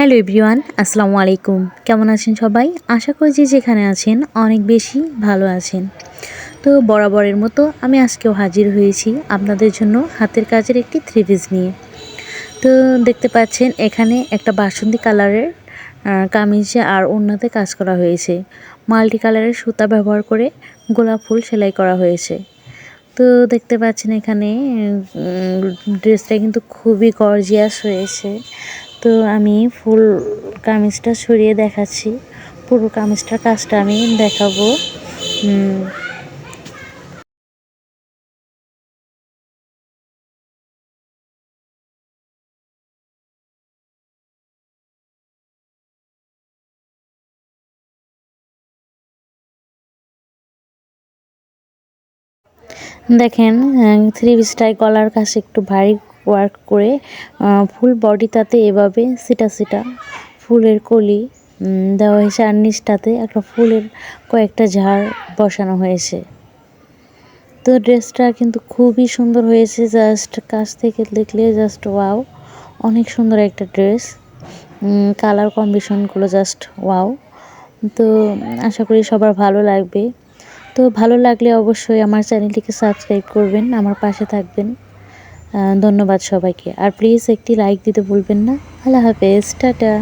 Hello everyone, আসসালামু আলাইকুম। কেমন আছেন সবাই? আশা করি যে যেখানে আছেন অনেক বেশি ভালো আছেন। তো বরাবরের মতো আমি আজকেও হাজির হয়েছি আপনাদের জন্য হাতের কাজের একটি থ্রি পিস নিয়ে। তো দেখতে পাচ্ছেন, এখানে একটা বাসন্তী কালারের কামিজে আর অন্যতে কাজ করা হয়েছে। মাল্টি কালারের সুতা ব্যবহার করে গোলাপ ফুল সেলাই করা হয়েছে। তো দেখতে পাচ্ছেন এখানে ড্রেসটা কিন্তু খুবই গর্জিয়াস হয়েছে। তো আমি ফুল কামিজটা সরিয়ে দেখাচ্ছি। পুরো কামিজটার কাজটা আমি দেখাবো। দেখেন থ্রি পিসটায় গলার কাছে একটু ভারী ওয়ার্ক করে ফুল বডিটাতে এভাবে সিটা সিটা, ফুলের কলি দেওয়া হয়েছে আর নিচটাতে একটা ফুলের কয়েকটা ঝাড় বসানো হয়েছে। তো ড্রেসটা কিন্তু খুবই সুন্দর হয়েছে জাস্ট কাছ থেকে দেখলে জাস্ট ওয়াও অনেক সুন্দর একটা ড্রেস। কালার কম্বিনেশনগুলো জাস্ট ওয়াও তো আশা করি সবার ভালো লাগবে। তো ভালো লাগলে অবশ্যই আমার চ্যানেলটিকে সাবস্ক্রাইব করবেন, আমার পাশে থাকবেন। ধন্যবাদ সবাইকে। আর প্লিজ একটি লাইক দিতে ভুলবেন না। আল্লাহ হাফেজ। টাটা।